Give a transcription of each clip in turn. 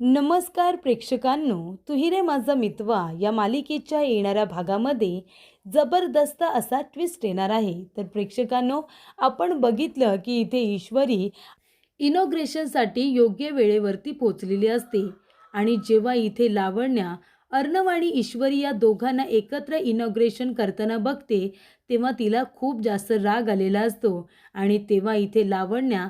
नमस्कार प्रेक्षकांनो तुही रे माझा मितवा या मालिकेच्या येणाऱ्या भागामध्ये जबरदस्त असा ट्विस्ट येणार आहे. तर प्रेक्षकांनो आपण बघितलं की इथे ईश्वरी इनॉग्रेशनसाठी योग्य वेळेवरती पोचलेली असते. आणि जेव्हा इथे लावण्या अर्णव आणि ईश्वरी या दोघांना एकत्र इनॉग्रेशन करताना बघते तेव्हा तिला खूप जास्त राग आलेला असतो. आणि तेव्हा इथे लावण्या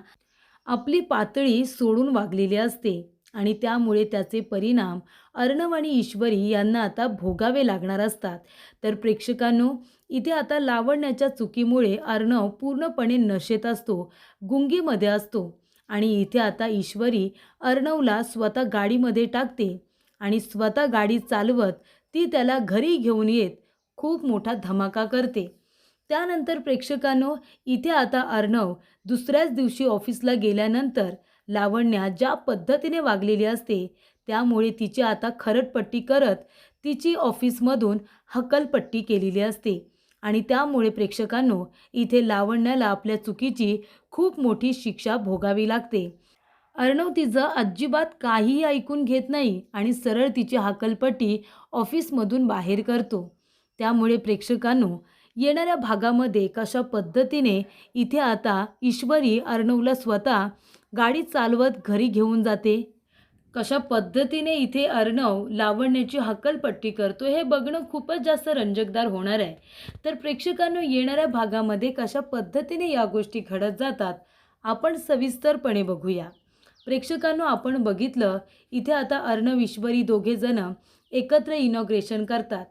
आपली पातळी सोडून वागलेली असते. आणि त्यामुळे त्याचे परिणाम अर्णव आणि ईश्वरी यांना आता भोगावे लागणार असतात. तर प्रेक्षकांनो इथे आता लावण्याच्या चुकीमुळे अर्णव पूर्णपणे नशेत असतो गुंगीमध्ये असतो आणि इथे आता ईश्वरी अर्णवला स्वतः गाडीमध्ये टाकते आणि स्वतः गाडी चालवत ती त्याला घरी घेऊन येत खूप मोठा धमाका करते. त्यानंतर प्रेक्षकांनो इथे आता अर्णव दुसऱ्याच दिवशी ऑफिसला गेल्यानंतर लावण्या ज्या पद्धतीने वागलेली असते त्यामुळे तिची आता खरटपट्टी करत तिची ऑफिसमधून हकलपट्टी केलेली असते. आणि त्यामुळे प्रेक्षकांनो इथे लावण्याला आपल्या चुकीची खूप मोठी शिक्षा भोगावी लागते. अर्णव तिचं अजिबात काहीही ऐकून घेत नाही आणि सरळ तिची हाकलपट्टी ऑफिसमधून बाहेर करतो. त्यामुळे प्रेक्षकांनो येणाऱ्या भागामध्ये कशा पद्धतीने इथे आता ईश्वरी अर्णवला स्वतः गाडी चालवत घरी घेऊन जाते. कशा पद्धतीने इथे अर्णव लावण्याची हकलपट्टी करतो हे बघणं खूपच जास्त रंजकदार होणार आहे. तर प्रेक्षकांनो येणाऱ्या भागामध्ये कशा पद्धतीने या गोष्टी घडत जातात आपण सविस्तरपणे बघूया. प्रेक्षकांनो आपण बघितलं इथे आता अर्णव ईश्वरी दोघेजणं एकत्र इनॉग्रेशन करतात.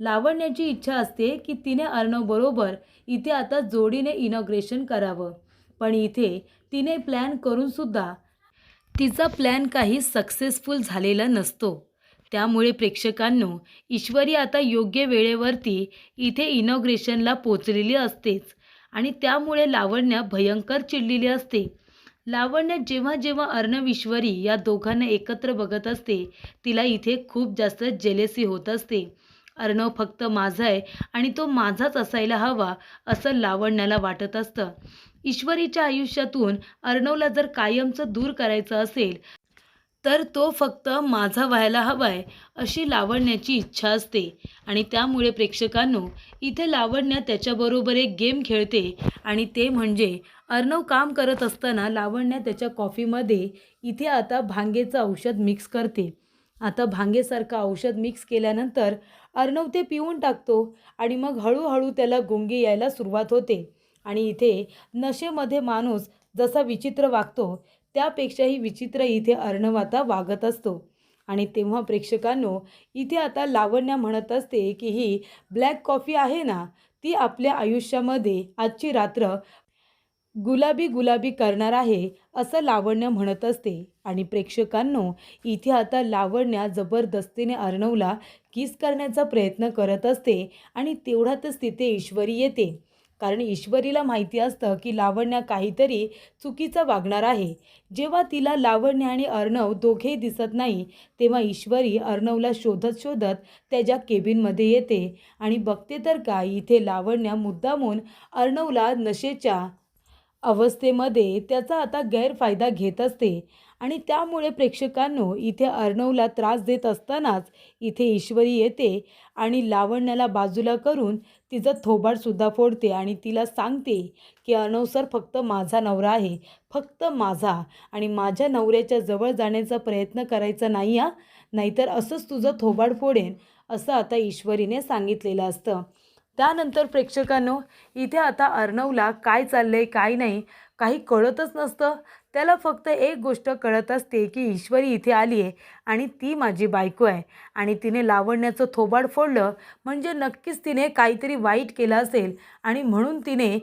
लावण्याची इच्छा असते की तिने अर्णवबरोबर इथे आता जोडीने इनॉग्रेशन करावं. पण इथे तिने प्लॅन करूनसुद्धा तिचा प्लॅन काही सक्सेसफुल झालेला नसतो. त्यामुळे प्रेक्षकांनो ईश्वरी आता योग्य वेळेवरती इथे इनॉग्रेशनला पोचलेली असतेच आणि त्यामुळे लावण्या भयंकर चिडलेली असते. लावण्या जेव्हा जेव्हा अर्णव ईश्वरी या दोघांना एकत्र बघत असते तिला इथे खूप जास्त जेलेसी होत असते. अर्णव फक्त माझा आहे आणि तो माझाच असायला हवा असं लावण्याला वाटत असतं. ईश्वरीच्या आयुष्यातून अर्णवला जर कायमचं दूर करायचं असेल तर तो फक्त माझा व्हायला हवाय अशी लावण्याची इच्छा असते. आणि त्यामुळे प्रेक्षकांनो इथे लावण्या त्याच्याबरोबर एक गेम खेळते आणि ते म्हणजे अर्णव काम करत असताना लावण्या त्याच्या कॉफीमध्ये इथे आता भांगेचं औषध मिक्स करते. आता भांगेसारखं औषध मिक्स केल्यानंतर अर्णव ते पिऊन टाकतो आणि मग हळूहळू त्याला गुंगी यायला सुरुवात होते. आणि इथे नशेमध्ये माणूस जसा विचित्र वागतो त्यापेक्षाही विचित्र इथे अर्णव आता वागत असतो. आणि तेव्हा प्रेक्षकांनो इथे आता लावण्या म्हणत असते की ही ब्लॅक कॉफी आहे ना ती आपल्या आयुष्यामध्ये आजची रात्र गुलाबी गुलाबी करणार आहे असं लावण्य म्हणत असते. आणि प्रेक्षकांनो इथे आता लावण्या जबरदस्तीने अर्णवला किस करण्याचा प्रयत्न करत असते आणि तेवढ्यातच तिथे ईश्वरी येते. कारण ईश्वरीला माहिती असतं की लावण्या काहीतरी चुकीचं वागणार आहे. जेव्हा तिला लावण्य आणि अर्णव दोघेही दिसत नाही तेव्हा ईश्वरी अर्णवला शोधत शोधत त्याच्या केबिनमध्ये येते. आणि बघते तर काय इथे लावण्या मुद्दामून अर्णवला नशेच्या अवस्थेमध्ये त्याचा आता गैरफायदा घेत असते. आणि त्यामुळे प्रेक्षकांनो इथे अर्णवला त्रास देत असतानाच इथे ईश्वरी येते आणि लावण्याला बाजूला करून तिचं थोबाडसुद्धा फोडते आणि तिला सांगते की अर्णव सर फक्त माझा नवरा आहे. फक्त माझा. आणि माझ्या नवऱ्याच्या जवळ जाण्याचा प्रयत्न करायचा नाही हा. नाहीतर असंच तुझं थोबाड फोडेन असं आता ईश्वरीने सांगितलेलं असतं. त्यानंतर प्रेक्षकांनो इथे आता अर्णवला काय चाललं आहे काय नाही काही कळतच नसतं. त्याला फक्त एक गोष्ट कळत असते की ईश्वरी इथे आली आहे आणि ती माझी बायको आहे. आणि तिने लावण्याचं थोबाड फोडलं म्हणजे नक्कीच तिने काहीतरी वाईट केलं असेल आणि म्हणून तिने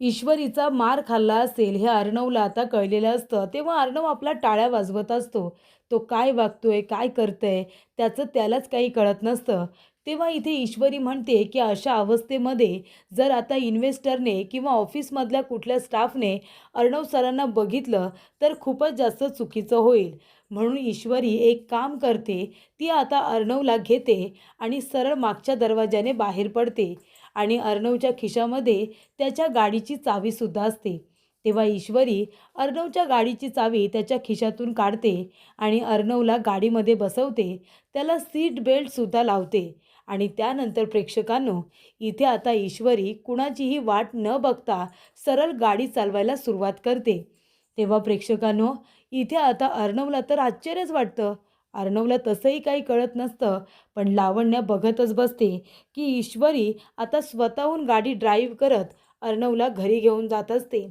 ईश्वरीचा मार खाल्ला असेल हे अर्णवला आता कळलेलं असतं. तेव्हा अर्णव आपला टाळ्या वाजवत असतो. तो काय वागतोय काय करतंय त्याचं त्यालाच काही कळत नसतं. तेव्हा इथे ईश्वरी म्हणते की अशा अवस्थेमध्ये जर आता इन्व्हेस्टरने किंवा ऑफिसमधल्या कुठल्या स्टाफने अर्णव सरांना बघितलं तर खूपच जास्त चुकीचं होईल. म्हणून ईश्वरी एक काम करते ती आता अर्णवला घेते आणि सरळ मागच्या दरवाजाने बाहेर पडते आणि अर्णवच्या खिशामध्ये त्याच्या गाडीची चावीसुद्धा असते. तेव्हा ईश्वरी अर्णवच्या गाडीची चावी त्याच्या खिशातून काढते आणि अर्णवला गाडीमध्ये बसवते. त्याला सीट बेल्टसुद्धा लावते. आणि त्यानंतर प्रेक्षकांनो इथे आता ईश्वरी कुणाचीही वाट न बघता सरळ गाडी चालवायला सुरुवात करते. तेव्हा प्रेक्षकांनो इथे आता अर्णवला तर आश्चर्यच वाटतं. अर्णवला तसंही काही कळत नसतं पण लावण्य बघतच बसते की ईश्वरी आता स्वतःहून गाडी ड्राईव्ह करत अर्णवला घरी घेऊन जात असते.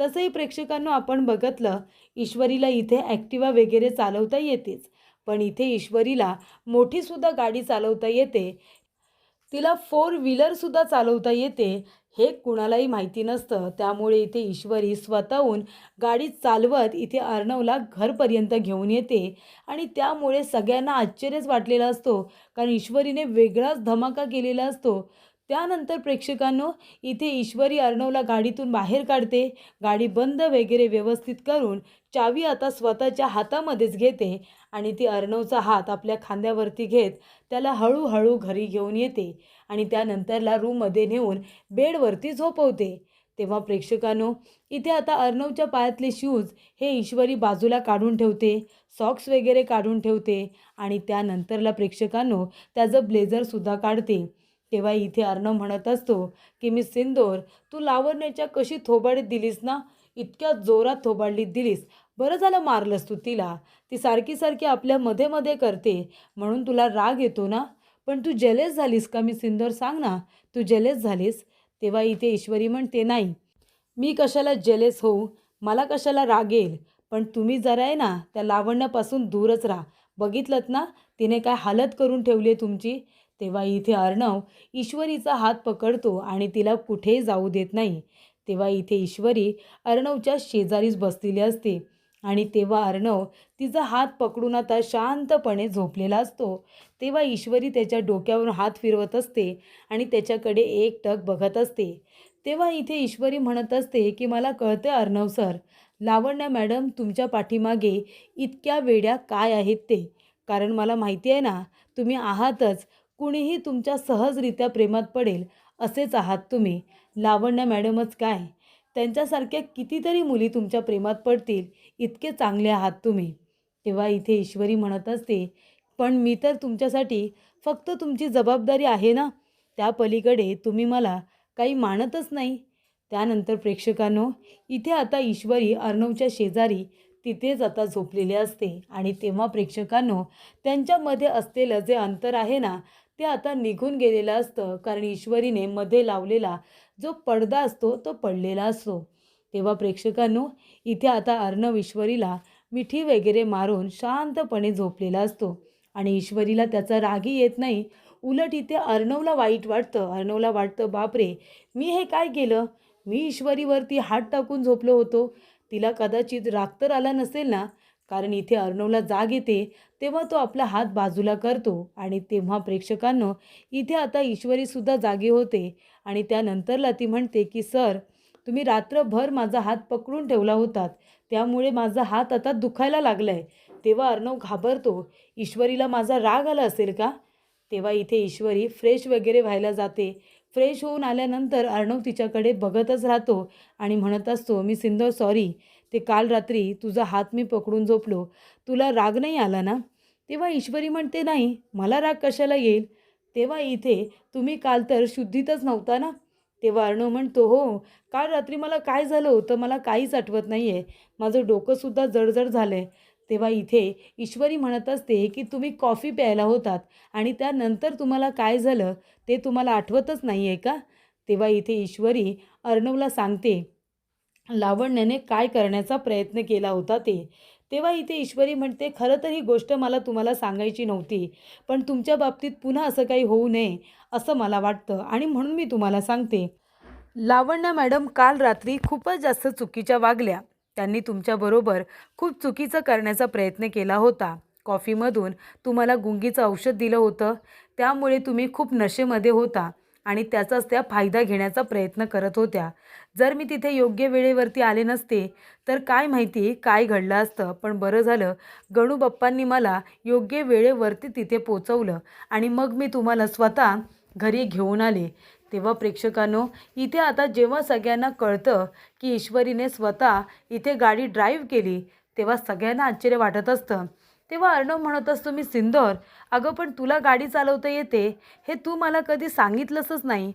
तसंही प्रेक्षकांना आपण बघितलं ईश्वरीला इथे ॲक्टिवा वगैरे चालवता येतेच. पण इथे ईश्वरीला मोठीसुद्धा गाडी चालवता येते. तिला फोर व्हीलरसुद्धा चालवता येते हे कुणालाही माहिती नसतं. त्यामुळे इथे ईश्वरी स्वतःहून गाडी चालवत इथे अर्णवला घरपर्यंत घेऊन येते. आणि त्यामुळे सगळ्यांना आश्चर्यच वाटलेला असतो कारण ईश्वरीने वेगळाच धमाका केलेला असतो. त्यानंतर प्रेक्षकांनो इथे ईश्वरी अर्णवला गाडीतून बाहेर काढते. गाडी बंद वगैरे व्यवस्थित करून चावी आता स्वतःच्या हातामध्येच घेते आणि ती अर्णवचा हात आपल्या खांद्यावरती घेत त्याला हळूहळू घरी घेऊन येते आणि त्यानंतरला रूममध्ये नेऊन बेडवरती झोपवते. तेव्हा प्रेक्षकांनो इथे आता अर्णवच्या पायातले शूज हे ईश्वरी बाजूला काढून ठेवते सॉक्स वगैरे काढून ठेवते आणि त्यानंतरला प्रेक्षकांनो त्याचं ब्लेझरसुद्धा काढते. तेव्हा इथे अर्णव म्हणत असतो की मी सिंदोर तू लावण्याच्या कशी थोबाडीत दिलीस ना? इतक्या जोरात थोबाडलीत दिलीस. बरं झालं मारलंस तू तिला. ती सारखी सारखी आपल्या मध्ये मध्ये करते. म्हणून तुला राग येतो ना? पण तू जेलेस झालीस का मी सिंदोर? सांग ना. तू जेलेस झालीस? तेव्हा इथे ईश्वरी म्हणते नाही. मी कशाला जेलेस होऊ? मला कशाला राग येईल? पण तुम्ही जरा आहे ना त्या लावण्यापासून दूरच राहा. बघितलंत ना? तिने काय हालत करून ठेवली आहे तुमची? तेव्हा इथे अर्णव ईश्वरीचा हात पकडतो आणि तिला कुठेही जाऊ देत नाही. तेव्हा इथे ईश्वरी अर्णवच्या शेजारीच बसलेली असते आणि तेव्हा अर्णव तिचा हात पकडून आता शांतपणे झोपलेला असतो. तेव्हा ईश्वरी त्याच्या डोक्यावरून हात फिरवत असते आणि त्याच्याकडे एक टक बघत असते. तेव्हा इथे ईश्वरी म्हणत असते की मला कळते अर्णव सर लावण्या मॅडम तुमच्या पाठीमागे इतक्या वेड्या काय आहेत ते? कारण मला माहिती आहे ना तुम्ही आहातच कुणीही तुमच्या सहजरित्या प्रेमात पडेल असेच आहात तुम्ही. लावण्या मॅडमच काय? त्यांच्यासारख्या कितीतरी मुली तुमच्या प्रेमात पडतील इतके चांगले आहात तुम्ही. तेव्हा इथे ईश्वरी म्हणत असते पण मी तर तुमच्यासाठी फक्त तुमची जबाबदारी आहे ना? त्या पलीकडे तुम्ही मला काही मानतच नाही. त्यानंतर प्रेक्षकांनो इथे आता ईश्वरी अर्णवच्या शेजारी तिथेच आता झोपलेले असते आणि तेव्हा प्रेक्षकांनो त्यांच्यामध्ये असलेलं जे अंतर आहे ना ते आता निघून गेलेलं असतं कारण ईश्वरीने मध्ये लावलेला जो पडदा असतो तो पडलेला असतो. तेव्हा प्रेक्षकांनो इथे आता अर्णव ईश्वरीला मिठी वगैरे मारून शांतपणे झोपलेला असतो. आणि ईश्वरीला त्याचा रागही येत नाही. उलट इथे अर्णवला वाईट वाटतं. अर्णवला वाटतं बापरे मी हे काय केलं? मी ईश्वरीवरती हात टाकून झोपलो होतो. तिला कदाचित राग तर आला नसेल ना? कारण इथे अर्णवला जाग येते तेव्हा तो आपला हात बाजूला करतो आणि तेव्हा प्रेक्षकांनो इथे आता ईश्वरीसुद्धा जागी होते आणि त्यानंतरला ती म्हणते की सर तुम्ही रात्रभर माझा हात पकडून ठेवला होतात. त्यामुळे माझा हात आता दुखायला लागला आहे तेव्हा अर्णव घाबरतो. ईश्वरीला माझा राग आला असेल का? तेव्हा इथे ईश्वरी फ्रेश वगैरे व्हायला जाते. फ्रेश होऊन आल्यानंतर अर्णव तिच्याकडे बघतच राहतो आणि म्हणत असतो मी सिंदोर सॉरी. ते काल रात्री तुझा हात मी पकडून झोपलो. तुला राग नाही आला ना? तेव्हा ईश्वरी म्हणते नाही मला राग कशाला येईल? तेव्हा इथे तुम्ही काल तर शुद्धीतच नव्हता ना? तेव्हा अर्णव म्हणतो हो काल रात्री मला काय झालं होतं मला काहीच आठवत नाही आहे माझं डोकंसुद्धा जडजड झालं आहे तेव्हा इथे ईश्वरी म्हणत असते की तुम्ही कॉफी प्यायला होतात आणि त्यानंतर तुम्हाला काय झालं? ते तुम्हाला आठवतच नाही आहे का? तेव्हा इथे ईश्वरी अर्णवला सांगते लावण्याने काय करण्याचा प्रयत्न केला होता ते. तेव्हा इथे ईश्वरी म्हणते खरं तर ही गोष्ट मला तुम्हाला सांगायची नव्हती पण तुमच्या बाबतीत पुन्हा असं काही होऊ नये असं मला वाटतं आणि म्हणून मी तुम्हाला सांगते. लावण्या मॅडम काल रात्री खूपच जास्त चुकीच्या वागल्या. त्यांनी तुमच्याबरोबर खूप चुकीचं करण्याचा प्रयत्न केला होता. कॉफीमधून तुम्हाला गुंगीचं औषध दिलं होतं. त्यामुळे तुम्ही खूप नशेमध्ये होता. आणि त्याचाच त्या फायदा घेण्याचा प्रयत्न करत होत्या. जर मी तिथे योग्य वेळेवरती आले नसते तर काय माहिती काय घडलं असतं. पण बरं झालं गणू बाप्पांनी मला योग्य वेळेवरती तिथे पोचवलं आणि मग मी तुम्हाला स्वतः घरी घेऊन आले. तेव्हा प्रेक्षकांनो इथे आता जेव्हा सगळ्यांना कळतं की ईश्वरीने स्वतः इथे गाडी ड्राईव्ह केली तेव्हा सगळ्यांना आश्चर्य वाटत असतं. तेव्हा अर्णव म्हणत असतो मी सिंदोर अगं पण तुला गाडी चालवता येते हे तू मला कधी सांगितलंसच नाही.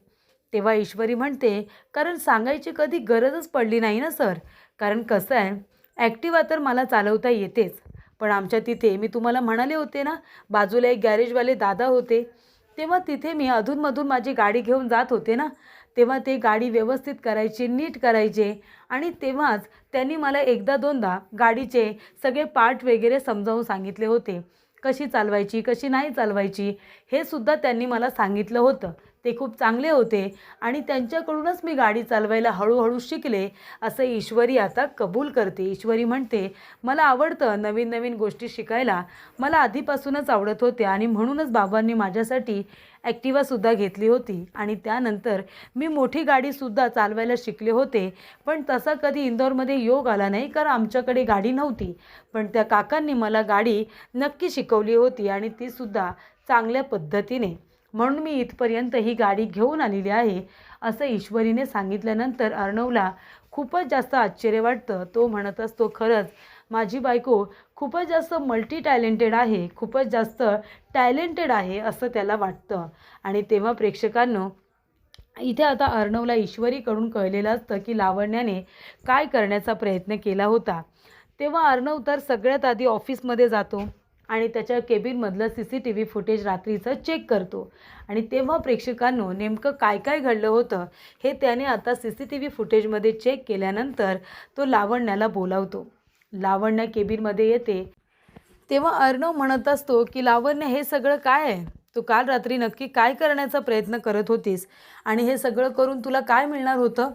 तेव्हा ईश्वरी म्हणते कारण सांगायची कधी गरजच पडली नाही ना सर. कारण कसं आहे ॲक्टिवा तर मला चालवता येतेच. पण आमच्या तिथे मी तुम्हाला म्हणाले होते ना बाजूला एक गॅरेजवाले दादा होते. तेव्हा तिथे मी अधूनमधून माझी गाडी घेऊन जात होते ना. तेव्हा ते गाडी व्यवस्थित करायची नीट करायचे. आणि तेव्हाच त्यांनी मला एकदा दोनदा गाडीचे सगळे पार्ट वगैरे समजावून सांगितले होते. कशी चालवायची कशी नाही चालवायची हे सुद्धा त्यांनी मला सांगितलं होतं. ते खूप चांगले होते आणि त्यांच्याकडूनच मी गाडी चालवायला हळूहळू शिकले असं ईश्वरी आता कबूल करते. ईश्वरी म्हणते मला आवडतं नवीन नवीन गोष्टी शिकायला. मला आधीपासूनच आवडत होत्या आणि म्हणूनच बाबांनी माझ्यासाठी ॲक्टिवासुद्धा घेतली होती. आणि त्यानंतर मी मोठी गाडीसुद्धा चालवायला शिकले होते पण तसा कधी इंदोरमध्ये योग आला नाही कारण आमच्याकडे गाडी नव्हती. पण त्या काकांनी मला गाडी नक्की शिकवली होती आणि तीसुद्धा चांगल्या पद्धतीने. म्हणून मी इथपर्यंत ही गाडी घेऊन आलेली आहे असं ईश्वरीने सांगितल्यानंतर अर्णवला खूपच जास्त आश्चर्य वाटतं. तो म्हणत असतो खरंच माझी बायको खूपच जास्त मल्टी टॅलेंटेड आहे खूपच जास्त टॅलेंटेड आहे असं त्याला वाटतं. आणि तेव्हा प्रेक्षकांनो इथे आता अर्णवला ईश्वरीकडून कळलेलं असतं की लावण्याने काय करण्याचा प्रयत्न केला होता. तेव्हा अर्णव तर सगळ्यात आधी ऑफिसमध्ये जातो. आणि त्याच्या केबिनमधलं C C T V footage रात्रीचं चेक करतो. आणि तेव्हा प्रेक्षकांनो नेमकं काय काय घडलं होतं हे त्याने आता सी सी टी व्ही फुटेजमध्ये चेक केल्यानंतर तो लावण्याला बोलावतो. लावण्य केबिनमध्ये येते. तेव्हा अर्णव म्हणत असतो की लावण्य हे सगळं काय आहे? तू काल रात्री नक्की काय करण्याचा प्रयत्न करत होतीस? आणि हे सगळं करून तुला काय मिळणार होतं?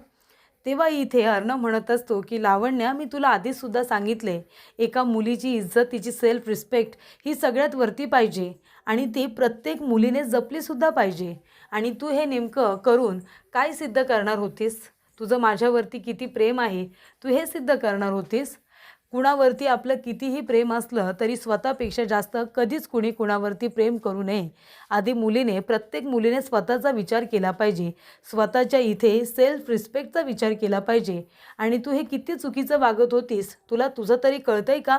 तेव्हा इथे अर्णव म्हणत असतो की लावण्या मी तुला आधीचसुद्धा सांगितले एका मुलीची इज्जत तिची सेल्फ रिस्पेक्ट ही सगळ्यात वरती पाहिजे आणि ती प्रत्येक मुलीने जपलीसुद्धा पाहिजे. आणि तू हे नेमकं करून काय सिद्ध करणार होतीस? तुझं माझ्यावरती किती प्रेम आहे? तू हे सिद्ध करणार होतीस? कुणावरती आपलं कितीही प्रेम असलं तरी स्वतःपेक्षा जास्त कधीच कुणी कुणावरती प्रेम करू नये. आधी मुलीने प्रत्येक मुलीने स्वतःचा विचार केला पाहिजे. स्वतःच्या इथे सेल्फ रिस्पेक्टचा विचार केला पाहिजे. आणि तू हे किती चुकीचं वागत होतीस तुला तुझं तरी कळतंय का?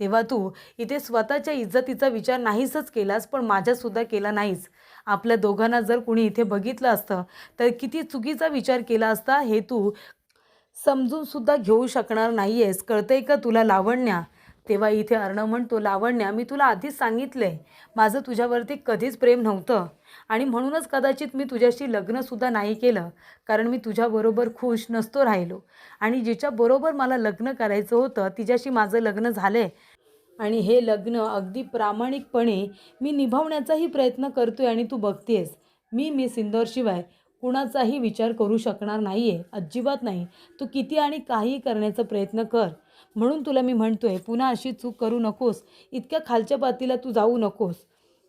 तेव्हा तू इथे स्वतःच्या इज्जतीचा विचार नाहीसच केलास पण माझ्यासुद्धा केला नाहीस. आपल्या दोघांना जर कुणी इथे बघितलं असतं तर किती चुकीचा विचार केला असता हे तू समजून सुद्धा घेऊ शकणार नाही आहेस कळतंय का तुला लावण्या? तेव्हा इथे अर्णव म्हणतो लावण्या मी तुला आधीच सांगितलं आहे माझं तुझ्यावरती कधीच प्रेम नव्हतं. आणि म्हणूनच कदाचित मी तुझ्याशी लग्नसुद्धा नाही केलं कारण मी तुझ्याबरोबर खुश नसतो राहिलो. आणि जिच्याबरोबर मला लग्न करायचं होतं तिच्याशी माझं लग्न झालं आहे आणि हे लग्न अगदी प्रामाणिकपणे मी निभावण्याचाही प्रयत्न करतो आहे आणि तू बघतेस मी मी सिंदोरशिवाय कुणाचाही विचार करू शकणार नाही आहे अजिबात नाही. तू किती आणि काहीही करण्याचा प्रयत्न कर. म्हणून तुला मी म्हणतोय पुन्हा अशी चूक करू नकोस. इतक्या खालच्या पातीला तू जाऊ नकोस.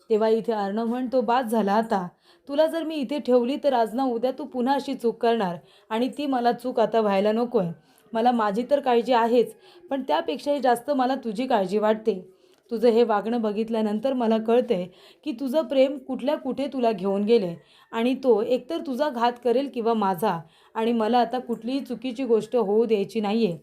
तेव्हा इथे अर्णव म्हणतो बाद झाला आता. तुला जर मी इथे ठेवली तर आज ना उद्या तू पुन्हा अशी चूक करणार. आणि ती मला चूक आता व्हायला नको आहे मला माझी तर काळजी आहेच पण त्यापेक्षाही जास्त मला तुझी काळजी वाटते. तुझं हे वागणं बघितल्यानंतर मला कळते की तुझं प्रेम कुठल्या कुठे तुला घेऊन गेले आणि तो एकतर तुझा घात करेल किंवा माझा आणि मला आता कुठलीही चुकीची गोष्ट होऊ द्यायची नाही आहे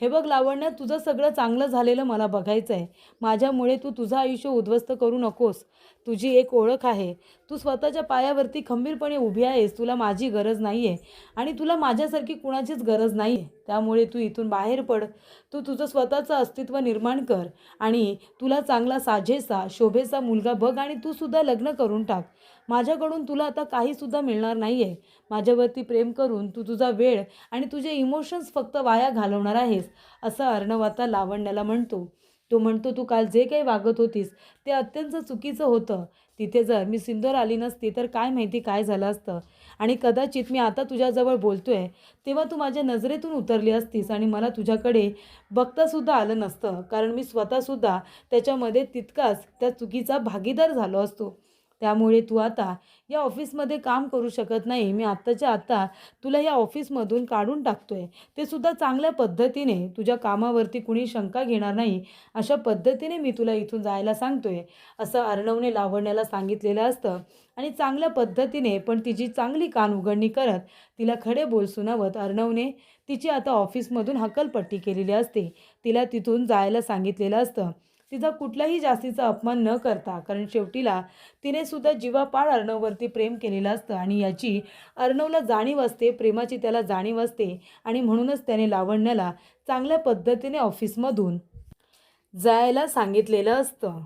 हे बघ लावण्या तुझं सगळं चांगलं झालेलं मला बघायचं आहे माझ्यामुळे तू तुझं आयुष्य उद्ध्वस्त करू नकोस. तुझी एक ओळख आहे. तू स्वतःच्या पायावरती खंबीरपणे उभी आहेस. तुला माझी गरज नाही आहे आणि तुला माझ्यासारखी कुणाचीच गरज नाही आहे त्यामुळे तू इथून बाहेर पड. तू तुझं स्वतःचं अस्तित्व निर्माण कर आणि तुला चांगला साजेसा शोभेचा मुलगा बघ आणि तू सुद्धा लग्न करून टाक. माझ्याकडून तुला आता काहीसुद्धा मिळणार नाही आहे माझ्यावरती प्रेम करून तू तुझा वेळ आणि तुझे इमोशन्स फक्त वाया घालवणार आहेस असं अर्णव आता लावण्याला म्हणतो. तो म्हणतो तू काल जे काही वागत होतीस ते अत्यंत चुकीचं होतं. तिथे जर मी सिंदूर आली नसती तर काय माहिती काय झालं असतं. आणि कदाचित मी आता तुझ्याजवळ बोलतोय तेव्हा तू माझ्या नजरेतून उतरली असतीस आणि मला तुझ्याकडे बघतासुद्धा आलं नसतं. कारण मी स्वतःसुद्धा त्याच्यामध्ये तितकाच त्या चुकीचा भागीदार झालो असतो. त्यामुळे तू आता या ऑफिसमध्ये काम करू शकत नाही. मी आत्ताच्या आत्ता तुला या ऑफिसमधून काढून टाकतो आहे ते सुद्धा चांगल्या पद्धतीने. तुझ्या कामावरती कुणी शंका घेणार नाही. अशा पद्धतीने मी तुला इथून जायला सांगतो आहे असं अर्णवने लावण्याला सांगितलेलं असतं. आणि चांगल्या पद्धतीने पण तिची चांगली कान उघडणी करत तिला खडे बोल सुनावत अर्णवने तिची आता ऑफिसमधून हकलपट्टी केलेली असते. तिला तिथून जायला सांगितलेलं असतं. तिचा कुठलाही जास्तीचा अपमान न करता कारण शेवटीला तिने सुद्धा जीवापाड अर्णववरती प्रेम केलेलं असतं आणि याची अर्णवला जाणीव असते प्रेमाची त्याला जाणीव असते आणि म्हणूनच त्याने लावण्याला चांगल्या पद्धतीने ऑफिसमधून जायला सांगितलेलं असतं.